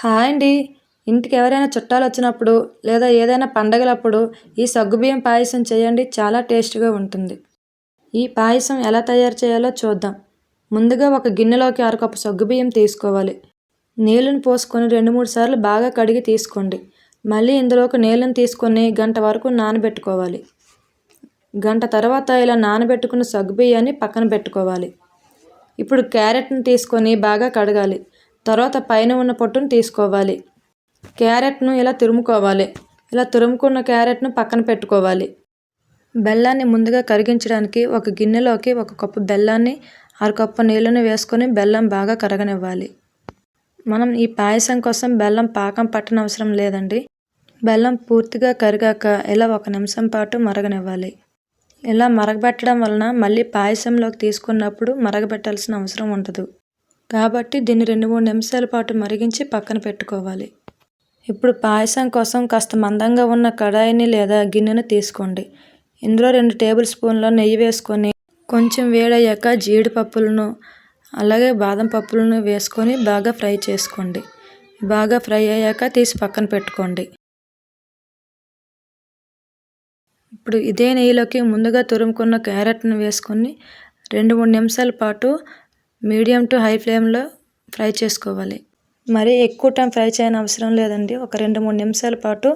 Hi అండి. ఇంటికి ఎవరైనా చుట్టాలు వచ్చినప్పుడు లేదా ఏదైనా పండగలప్పుడు ఈ సగ్గుబియ్యం పాయసం చేయండి చాలా టేస్ట్గా ఉంటుంది. ఈ పాయసం ఎలా తయారు చేయాలో చూద్దాం. ముందుగా ఒక గిన్నెలోకి అరకప్పు సగ్గుబియ్యం తీసుకోవాలి. నీళ్ళను పోసుకొని రెండు మూడు సార్లు బాగా కడిగి తీసుకోండి. మళ్ళీ ఇందులోకి నీళ్ళను తీసుకొని గంట వరకు నానబెట్టుకోవాలి. గంట తర్వాత ఇలా నానబెట్టుకున్న సగ్గుబియ్యాన్ని పక్కన పెట్టుకోవాలి. ఇప్పుడు క్యారెట్ని తీసుకొని బాగా కడగాలి. తర్వాత పైన ఉన్న పొట్టును తీసుకోవాలి. క్యారెట్ను ఇలా తురుముకోవాలి. ఇలా తురుముకున్న క్యారెట్ను పక్కన పెట్టుకోవాలి. బెల్లాన్ని ముందుగా కరిగించడానికి ఒక గిన్నెలోకి ఒక కప్పు బెల్లాన్ని అరకప్పు నీళ్ళని వేసుకొని బెల్లం బాగా కరగనివ్వాలి. మనం ఈ పాయసం కోసం బెల్లం పాకం పట్టనవసరం లేదండి. బెల్లం పూర్తిగా కరిగాక ఇలా ఒక నిమిషం పాటు మరగనివ్వాలి. ఇలా మరగబెట్టడం వలన మళ్ళీ పాయసంలోకి తీసుకున్నప్పుడు మరగబెట్టాల్సిన అవసరం ఉండదు. కాబట్టి దీన్ని రెండు మూడు నిమిషాల పాటు మరిగించి పక్కన పెట్టుకోవాలి. ఇప్పుడు పాయసం కోసం కాస్త మందంగా ఉన్న కడాయిని లేదా గిన్నెను తీసుకోండి. ఇందులో రెండు టేబుల్ స్పూన్ల నెయ్యి వేసుకొని కొంచెం వేడయ్యాక జీడిపప్పులను అలాగే బాదం పప్పులను వేసుకొని బాగా ఫ్రై చేసుకోండి. బాగా ఫ్రై అయ్యాక తీసి పక్కన పెట్టుకోండి. ఇప్పుడు ఇదే నెయ్యిలోకి ముందుగా తురుముకున్న క్యారెట్ను వేసుకొని రెండు మూడు నిమిషాల పాటు మీడియం టు హై ఫ్లేమ్లో ఫ్రై చేసుకోవాలి. మరి ఎక్కువ టైం ఫ్రై చేయని అవసరం లేదండి. ఒక రెండు మూడు నిమిషాల పాటు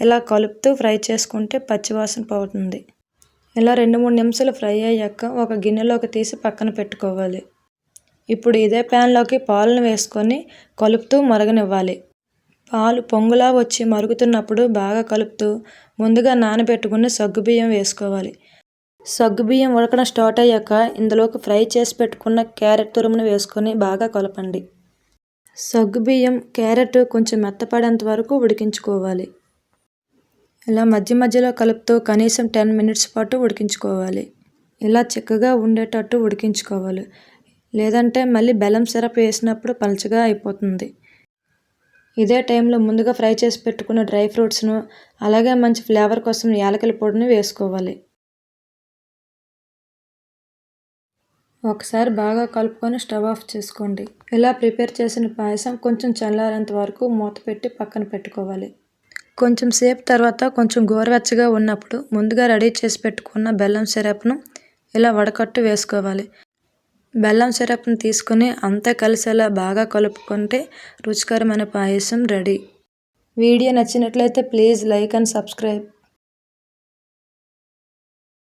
ఇలా కలుపుతూ ఫ్రై చేసుకుంటే పచ్చివాసన పోతుంది. ఇలా రెండు మూడు నిమిషాలు ఫ్రై అయ్యాక ఒక గిన్నెలోకి తీసి పక్కన పెట్టుకోవాలి. ఇప్పుడు ఇదే ప్యాన్లోకి పాలను వేసుకొని కలుపుతూ మరగనివ్వాలి. పాలు పొంగులా వచ్చి మరుగుతున్నప్పుడు బాగా కలుపుతూ ముందుగా నానబెట్టుకుని సగ్గుబియ్యం వేసుకోవాలి. సగ్గుబియ్యం ఉడకడం స్టార్ట్ అయ్యాక ఇందులోకి ఫ్రై చేసి పెట్టుకున్న క్యారెట్ తురుమును వేసుకొని బాగా కలపండి. సగ్గుబియ్యం క్యారెట్ కొంచెం మెత్తపడేంత వరకు ఉడికించుకోవాలి. ఇలా మధ్య మధ్యలో కలుపుతూ కనీసం టెన్ మినిట్స్ పాటు ఉడికించుకోవాలి. ఇలా చిక్కగా ఉండేటట్టు ఉడికించుకోవాలి. లేదంటే మళ్ళీ బెల్లం సిరప్ వేసినప్పుడు పలచగా అయిపోతుంది. ఇదే టైంలో ముందుగా ఫ్రై చేసి పెట్టుకున్న డ్రై ఫ్రూట్స్ను అలాగే మంచి ఫ్లేవర్ కోసం యాలకల పొడిని వేసుకోవాలి. ఒకసారి బాగా కలుపుకొని స్టవ్ ఆఫ్ చేసుకోండి. ఇలా ప్రిపేర్ చేసిన పాయసం కొంచెం చల్లారేంత వరకు మూత పెట్టి పక్కన పెట్టుకోవాలి. కొంచెం సేపు తర్వాత కొంచెం గోరువెచ్చగా ఉన్నప్పుడు ముందుగా రెడీ చేసి పెట్టుకున్న బెల్లం సిరప్ను ఇలా వడకట్టు వేసుకోవాలి. బెల్లం సిరప్ను తీసుకొని అంతా కలిసేలా బాగా కలుపుకుంటే రుచికరమైన పాయసం రెడీ. వీడియో నచ్చినట్లయితే ప్లీజ్ లైక్ అండ్ సబ్స్క్రైబ్.